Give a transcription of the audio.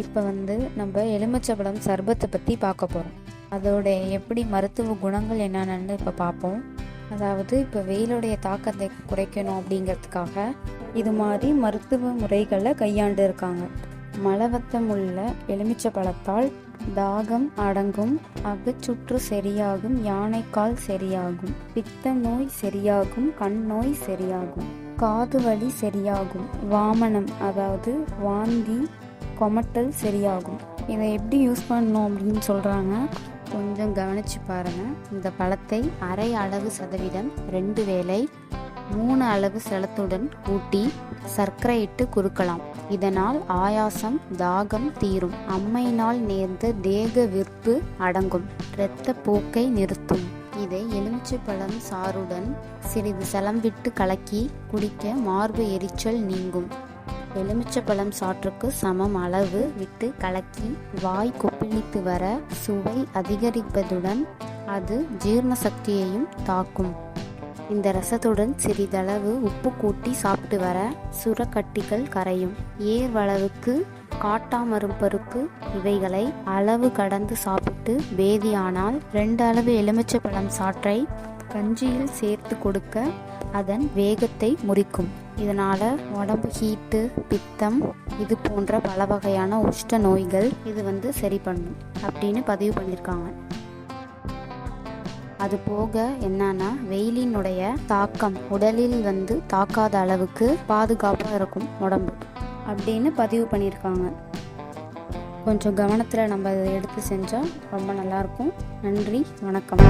இப்போ வந்து நம்ம எலுமிச்சபழம் சர்பத்தை பற்றி பார்க்க போகிறோம் அதோட எப்படி மருத்துவ குணங்கள் என்னென்னு இப்போ பார்ப்போம். அதாவது இப்போ வெயிலுடைய தாக்கத்தை குறைக்கணும் அப்படிங்கிறதுக்காக இது மாதிரி மருத்துவ முறைகளை கையாண்டு இருக்காங்க. மலவத்தம் உள்ள எலுமிச்சை பழத்தால் தாகம் அடங்கும் அகச்சுற்று சரியாகும் யானைக்கால் சரியாகும் பித்த நோய் சரியாகும் கண் நோய் சரியாகும் காது வலி சரியாகும் வாமனம் அதாவது வாந்தி கொமட்டல் சரியாகும். இதை எப்படி யூஸ் பண்ணணும் அப்படின்னு சொல்கிறாங்க கொஞ்சம் கவனிச்சு பாருங்கள் இந்த பழத்தை அரை அளவு சதவீதம் ரெண்டு வேளை மூணு அளவு செலத்துடன் கூட்டி சர்க்கரை இட்டு குறுக்கலாம். இதனால் ஆயாசம் தாகம் தீரும். அம்மையினால் நேர்ந்த தேக விற்பு அடங்கும். இரத்த போக்கை நிறுத்தும். இதை எலுமிச்சைப்பழம் சாறுடன் சிறிது செலம்பிட்டு கலக்கி குடிக்க மார்பு எரிச்சல் நீங்கும். எலுமிச்சப்பழம் சாற்றுக்கு சமம் அளவு விட்டு கலக்கி வாய் கொப்பளித்து வர சுவை அதிகரிப்பதுடன் அது ஜீரண சக்தியையும் தாக்கும். இந்த ரசத்துடன் சிறிதளவு உப்பு கூட்டி சாப்பிட்டு வர சுரக்கட்டிகள் கரையும். ஏர்வளவுக்கு காட்டாமரும்பருக்கு இவைகளை அளவு கடந்து சாப்பிட்டு பேதியானால் ரெண்டு அளவு எலுமிச்சப்பழம் சாற்றை கஞ்சியில் சேர்த்து கொடுக்க அதன் வேகத்தை முறிக்கும். இதனால் உடம்பு ஹீட்டு பித்தம் இது போன்ற பல வகையான உஷ்ட நோய்கள் இது வந்து சரி பண்ணும் அப்படின்னு பதிவு பண்ணியிருக்காங்க அது போக என்னன்னா வெயிலினுடைய தாக்கம் உடலில் வந்து தாக்காத அளவுக்கு பாதுகாப்பாக இருக்கும் உடம்பு அப்படின்னு பதிவு பண்ணியிருக்காங்க கொஞ்சம் கவனத்தில் நம்ம அதை எடுத்து செஞ்சால் ரொம்ப நல்லாயிருக்கும் நன்றி வணக்கம்.